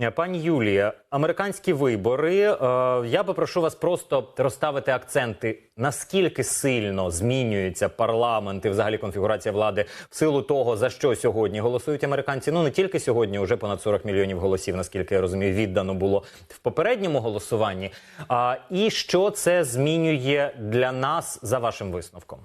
Е, Пані Юлія, американські вибори. е, Я би прошу вас просто розставити акценти, наскільки сильно змінюється парламент і взагалі конфігурація влади в силу того, за що сьогодні голосують американці. Ну не тільки сьогодні, вже понад 40 мільйонів голосів, наскільки я розумію, віддано було в попередньому голосуванні. І що це змінює для нас за вашим висновком?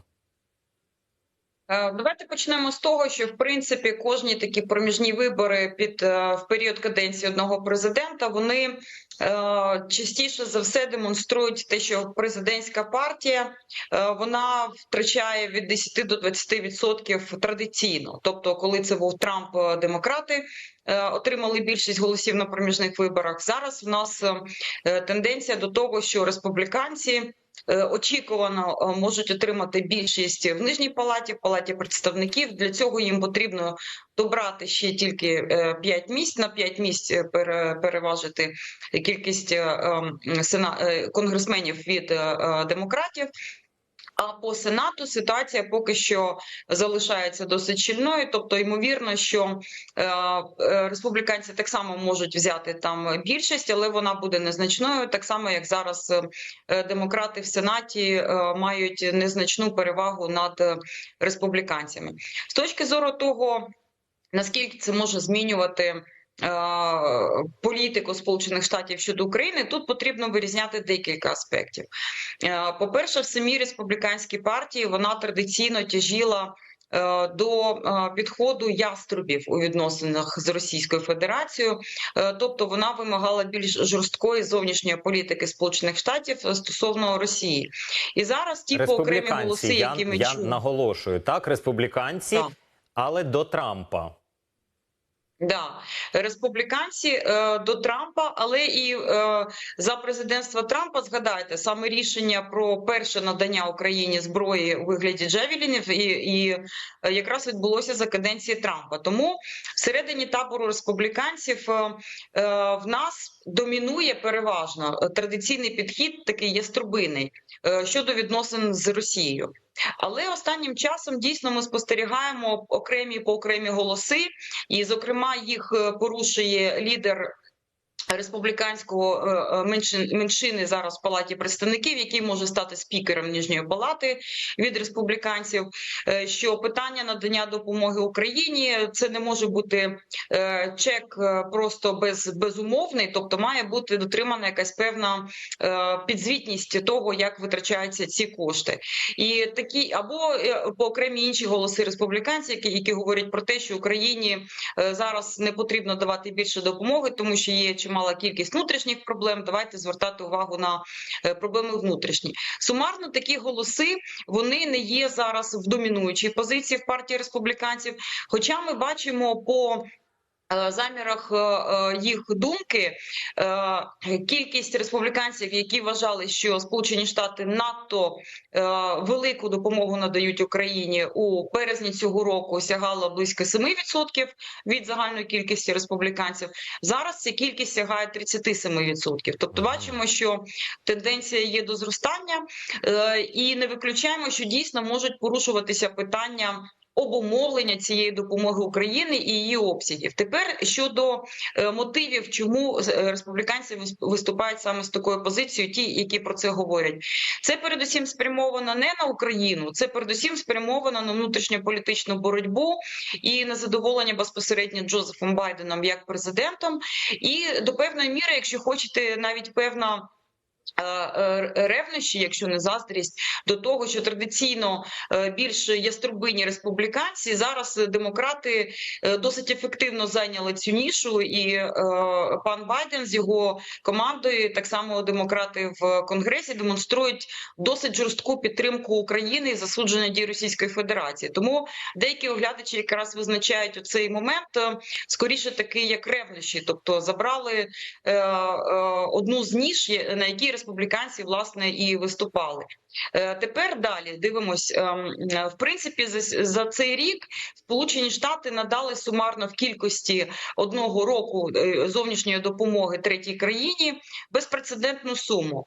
Е, Давайте почнемо з того, що в принципі кожні такі проміжні вибори під е, в період каденції одного президента вони е, частіше за все демонструють те, що президентська партія вона втрачає від 10 до 20% традиційно. Тобто, коли це був Трамп, демократи отримали більшість голосів на проміжних виборах. Зараз в нас тенденція до того, що республіканці очікувано е, можуть отримати більшість в нижній палаті, в палаті представників. Для цього їм потрібно добрати ще тільки 5 місць на 5 місць е, переважити кількість е, ем, е, конгресменів від е, е, демократів. А по сенату ситуація поки що залишається досить щільною. Тобто, ймовірно, що е, е, республіканці так само можуть взяти там більшість, але вона буде незначною, так само як зараз е, демократи в сенаті мають незначну перевагу над республіканцями. З точки зору того, наскільки це може змінювати. Е, Політику Сполучених Штатів щодо України тут потрібно вирізняти декілька аспектів. Е, По-перше, в самій республіканській партії вона традиційно тяжіла е, до підходу яструбів у відносинах з Російською Федерацією, тобто вона вимагала більш жорсткої зовнішньої політики Сполучених Штатів стосовно Росії. І зараз ті по окремі голоси, я, які ми я чуємо. наголошую, так, республіканці, Так. але до Трампа. Да, республіканці е, до Трампа, але і е, за президентства Трампа згадайте саме рішення про перше надання Україні зброї у вигляді Джевелінів, і, і е, якраз відбулося за каденції Трампа. Тому всередині табору республіканців е, е, в нас домінує переважно е, традиційний підхід, такий яструбиний е, щодо відносин з Росією. Але останнім часом дійсно ми спостерігаємо окремі по окремі голоси, і, зокрема, їх е, порушує лідер. Республіканського е, е, меншин- меншини зараз в палаті представників, який може стати спікером нижньої палати від республіканців. е, Що питання надання допомоги Україні це не може бути чек просто без безумовний, тобто має бути дотримана якась певна підзвітність того, як витрачаються ці кошти. І такі або по окремі інші голоси республіканців, які, які говорять про те, що Україні зараз не потрібно давати більше допомоги, тому що є чимала кількість внутрішніх проблем. Давайте звертати увагу на е, проблеми внутрішні. Сумарно такі голоси вони не є зараз в домінуючій позиції в партії республіканців. Хоча ми бачимо по замірах е, е, їх думки е, кількість республіканців, які вважали, що Сполучені Штати надто е, велику допомогу надають Україні у березні цього року, сягала близько 7% від загальної кількості республіканців. Зараз ця кількість сягає 37%. Тобто, бачимо, що тенденція є до зростання, е, і не виключаємо, що дійсно можуть порушуватися питання. Обумовлення цієї допомоги Україні і її обсягів. Тепер щодо е, мотивів, чому е, республіканці виступають саме з такою позицією, ті, які про це говорять, це передусім спрямовано не на Україну, це передусім спрямовано на внутрішньополітичну боротьбу і на задоволення безпосередньо Джозефом Байденом як президентом, і до певної міри, якщо хочете, навіть певна. Е, Ревнощі, якщо не заздрість, до того, що традиційно е, більш яструбині республіканці зараз демократи е, досить ефективно зайняли цю нішу, і пан Байден з його командою, так само демократи в конгресі, демонструють досить жорстку підтримку України і засудження дій Російської Федерації. Тому деякі оглядачі якраз визначають у цей момент скоріше таки як ревнощі, тобто забрали одну з ніж, на якій республіканці власне і виступали. Е, Тепер далі дивимось. ем, е, В принципі, за, за цей рік Сполучені Штати надали сумарно в кількості одного року е, зовнішньої допомоги третій країні безпрецедентну суму.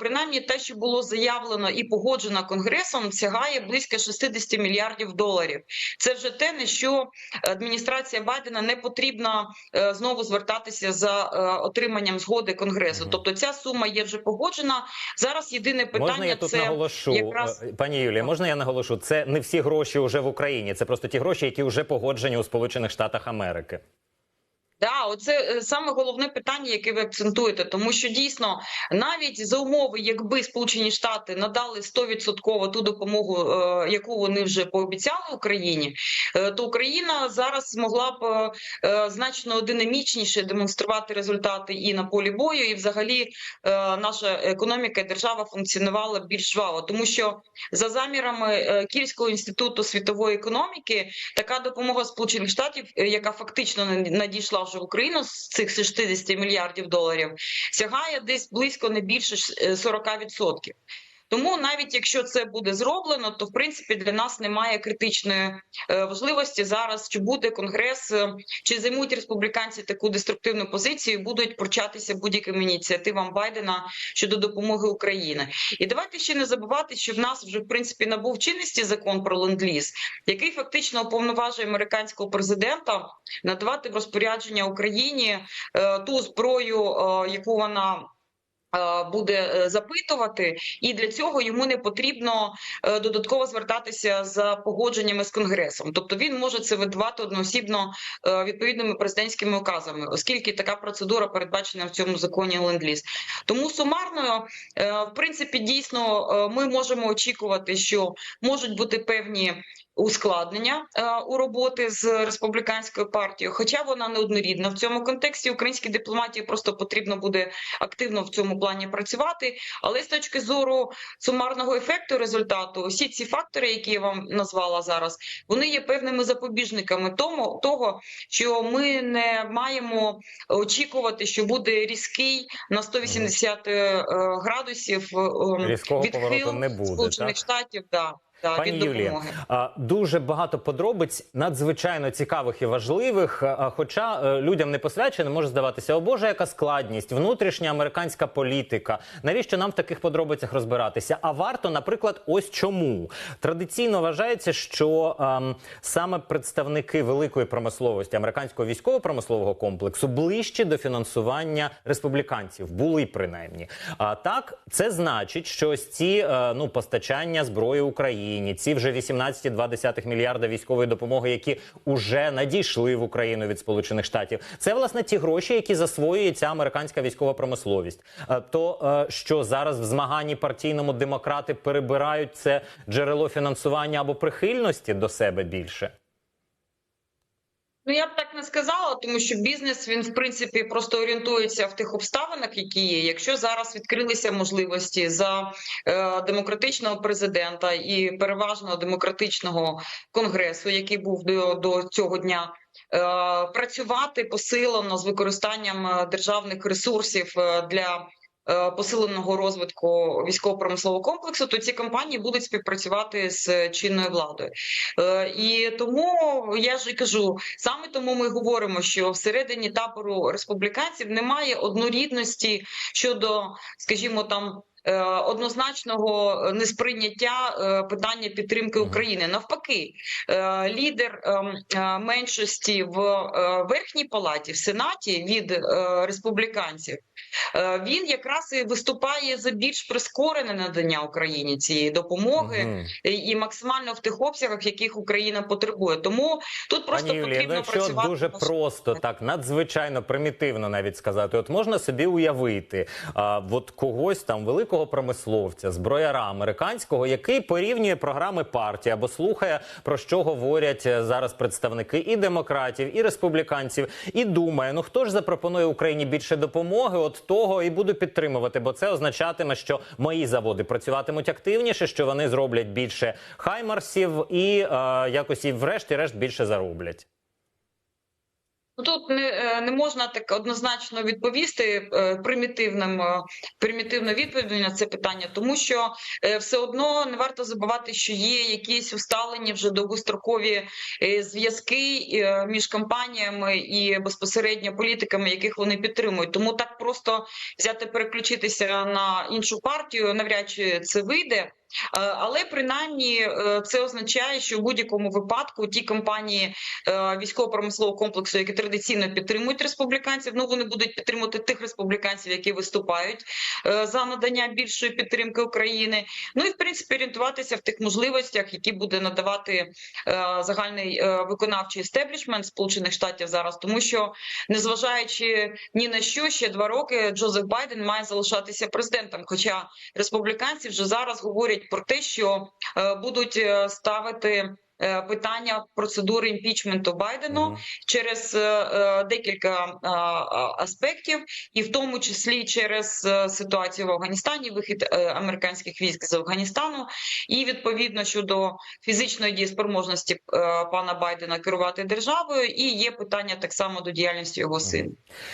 Принаймні, те, що було заявлено і погоджено Конгресом, сягає близько 60 мільярдів доларів. Це вже те, на що адміністрація Байдена не потрібно знову звертатися за отриманням згоди Конгресу. Тобто, ця сума є вже погоджена. Зараз єдине питання тут це наголошу, якраз- Е, пані Юлія, можна я наголошу? Це не всі гроші вже в Україні. Це просто ті гроші, які вже погоджені у Сполучених Штатах Америки. Да, оце е, саме головне питання, яке ви акцентуєте, тому що дійсно навіть за умови, якби Сполучені Штати надали 100% ту допомогу, е, яку вони вже пообіцяли Україні, е, то Україна зараз могла б значно динамічніше демонструвати результати і на полі бою, і взагалі наша економіка і держава функціонувала більш жваво, тому що за замірами Кільського інституту світової економіки така допомога Сполучених Штатів, яка фактично надійшла в Україну з цих 60 мільярдів доларів, сягає десь близько не більше ж, е, 40%. Тому навіть якщо це буде зроблено, то в принципі для нас немає критичної е, важливості зараз, чи буде конгрес, е, чи займуть республіканці таку деструктивну позицію, будуть пручатися будь-яким ініціативам Байдена щодо допомоги Україні. І давайте ще не забувати, що в нас вже в принципі набув чинності закон про ленд-ліз, який фактично уповноважує американського президента надавати в розпорядження Україні е, ту зброю, е, яку вона. Буде е, запитувати, і для цього йому не потрібно е, додатково звертатися за погодженнями з конгресом. Тобто він може це видавати одноосібно е, відповідними президентськими указами, оскільки така процедура передбачена в цьому законі ленд-ліз. Тому сумарно, в принципі, дійсно ми можемо очікувати, що можуть бути певні ускладнення е, у роботи з республіканською партією, хоча вона неоднорідна в цьому контексті. Українській дипломатії просто потрібно буде активно в цьому плані працювати. Але з точки зору сумарного ефекту результату, усі ці фактори, які я вам назвала зараз, вони є певними запобіжниками тому того, що ми не маємо очікувати, що буде різкий на 180 е, градусів е, Різкого відхил повороту не буде, Сполучених так? Штатів. Да. Да, Пані Юлія, дуже багато подробиць надзвичайно цікавих і важливих. Хоча е, людям не посвячено, може здаватися, о Боже, яка складність, внутрішня американська політика. Навіщо нам в таких подробицях розбиратися? А варто, наприклад, ось чому традиційно вважається, що ем, саме представники великої промисловості американського військово-промислового комплексу ближче до фінансування республіканців були принаймні. А так, це значить, що ось ці е, ну постачання зброї Україні, ці вже 18,2 мільярда військової допомоги, які уже надійшли в Україну від Сполучених Штатів. Це власне ті гроші, які засвоює ця американська військова промисловість. Е, То е, що зараз в змаганні партійному демократи перебирають це джерело фінансування або прихильності до себе більше? Ну я б так не сказала, тому що бізнес він в принципі просто орієнтується в тих обставинах, які є. Якщо зараз відкрилися можливості за е, демократичного президента і переважно демократичного конгресу, який був до, до цього дня. е, Працювати посилено з використанням е, державних ресурсів е, для посиленого розвитку військово-промислового комплексу, то ці компанії будуть співпрацювати з чинною владою. Е, І тому я ж і кажу, саме тому ми говоримо, що всередині табору республіканців немає однорідності щодо, скажімо, там. Е, Однозначного несприйняття е, питання підтримки України навпаки, е, лідер ем, меншості в верхній палаті в сенаті від республіканців. Він якраз і виступає за більш прискорене надання Україні цієї допомоги і- максимально в тих обсягах, яких Україна потребує. Тому тут просто Пані Юлія, ну потрібно працювати дуже на просто, так надзвичайно примітивно навіть сказати, от можна собі уявити, а, от когось там великого промисловця, зброяра американського, який порівнює програми партії або слухає про що говорять е, зараз представники і демократів, і республіканців, і думає, ну хто ж запропонує Україні більше допомоги, от того і буду підтримувати, бо це означатиме, що мої заводи працюватимуть активніше, що вони зроблять більше хаймарсів і е, якось і врешті-решт більше зароблять. Ну, Тут не, е, не можна так однозначно відповісти е, примітивним е, примітивно відповідь на це питання, тому що все одно не варто забувати, що є якісь усталені вже довгострокові зв'язки між компаніями і безпосередньо політиками, яких вони підтримують. Тому так просто взяти переключитися на іншу партію навряд чи це вийде. Е, Але принаймні е, це означає, що в будь-якому випадку ті компанії е, військово-промислового комплексу, які традиційно підтримують республіканців, ну вони будуть підтримувати тих республіканців, які виступають за надання більшої підтримки України. Ну і в принципі орієнтуватися в тих можливостях, які буде надавати загальний виконавчий естеблішмент Сполучених Штатів зараз, тому що незважаючи ні на що, ще два роки Джозеф Байден має залишатися президентом. Хоча республіканці вже зараз говорять про те, що е, будуть е, ставити. е, Питання процедури імпічменту Байдену Мгм. через е, декілька е, аспектів, і в тому числі через ситуацію в Афганістані, вихід е, американських військ з Афганістану, і відповідно щодо фізичної дієспроможності е, пана Байдена керувати державою, і є питання так само до діяльності його сина.